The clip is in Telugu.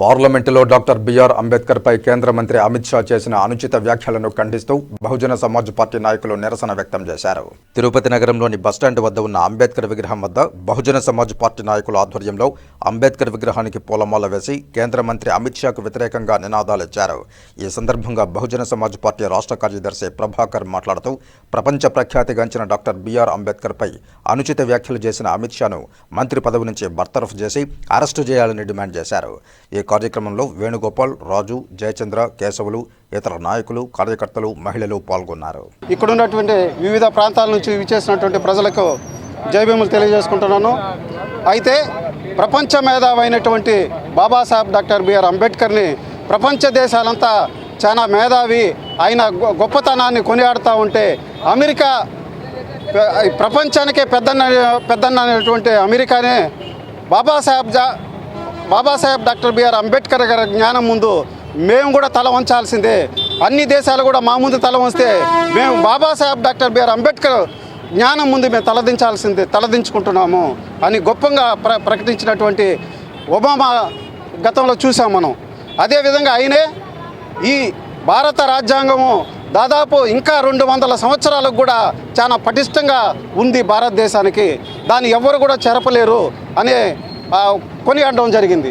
పార్లమెంటులో డాక్టర్ బిఆర్ అంబేద్కర్పై కేంద్ర మంత్రి అమిత్ షా చేసిన అనుచిత వ్యాఖ్యలను ఖండిస్తూ బహుజన సమాజ్ పార్టీ నాయకులు నిరసన వ్యక్తం చేశారు. తిరుపతి నగరంలోని బస్టాండ్ వద్ద ఉన్న అంబేద్కర్ విగ్రహం వద్ద బహుజన సమాజ్ పార్టీ నాయకుల ఆధ్వర్యంలో అంబేద్కర్ విగ్రహానికి పూలమాల వేసి కేంద్ర మంత్రి అమిత్ షాకు వ్యతిరేకంగా నినాదాలిచ్చారు ఈ సందర్భంగా బహుజన సమాజ్ పార్టీ రాష్ట్ర కార్యదర్శి ప్రభాకర్ మాట్లాడుతూ ప్రపంచ ప్రఖ్యాతిగాంచిన డాక్టర్ బిఆర్ అంబేద్కర్పై అనుచిత వ్యాఖ్యలు చేసిన అమిత్ షాను మంత్రి పదవి నుంచి బర్తరఫ్ చేసి అరెస్టు చేయాలని డిమాండ్ చేశారు. ఈ కార్యక్రమంలో వేణుగోపాల్ రాజు జయచంద్ర కేశవులు ఇతర నాయకులు కార్యకర్తలు మహిళలు పాల్గొన్నారు. ఇక్కడ ఉన్నటువంటి వివిధ ప్రాంతాల నుంచి విచ్చేసినటువంటి ప్రజలకు జయభీములు తెలియజేసుకుంటున్నాను. అయితే ప్రపంచ మేధావి అయినటువంటి బాబాసాహెబ్ డాక్టర్ బిఆర్ అంబేద్కర్ని ప్రపంచ దేశాలంతా చాలా మేధావి ఆయన గొ- గొప్పతనాన్ని కొనియాడుతూ ఉంటే అమెరికా ప్రపంచానికే పెద్దన్న పెద్దన్న అనేటువంటి అమెరికానే బాబాసాహెబ్ జా బాబాసాహెబ్ డాక్టర్ బిఆర్ అంబేద్కర్ గారి జ్ఞానం ముందు మేము కూడా తల వంచాల్సిందే. అన్ని దేశాలు కూడా మా ముందు తల వంచితే మేము బాబాసాహెబ్ డాక్టర్ బిఆర్ అంబేద్కర్ జ్ఞానం ముందు మేము తలదించాల్సిందే తలదించుకుంటున్నాము అని గొప్పగా ప్ర ప్రకటించినటువంటి ఒబామా గతంలో చూసాం మనం. అదేవిధంగా ఆయనే ఈ భారత రాజ్యాంగము దాదాపు ఇంకా రెండు వందల సంవత్సరాలకు కూడా చాలా పటిష్టంగా ఉంది భారతదేశానికి. దాన్ని ఎవ్వరు కూడా చెరపలేరు అనే కొనియడం జరిగింది.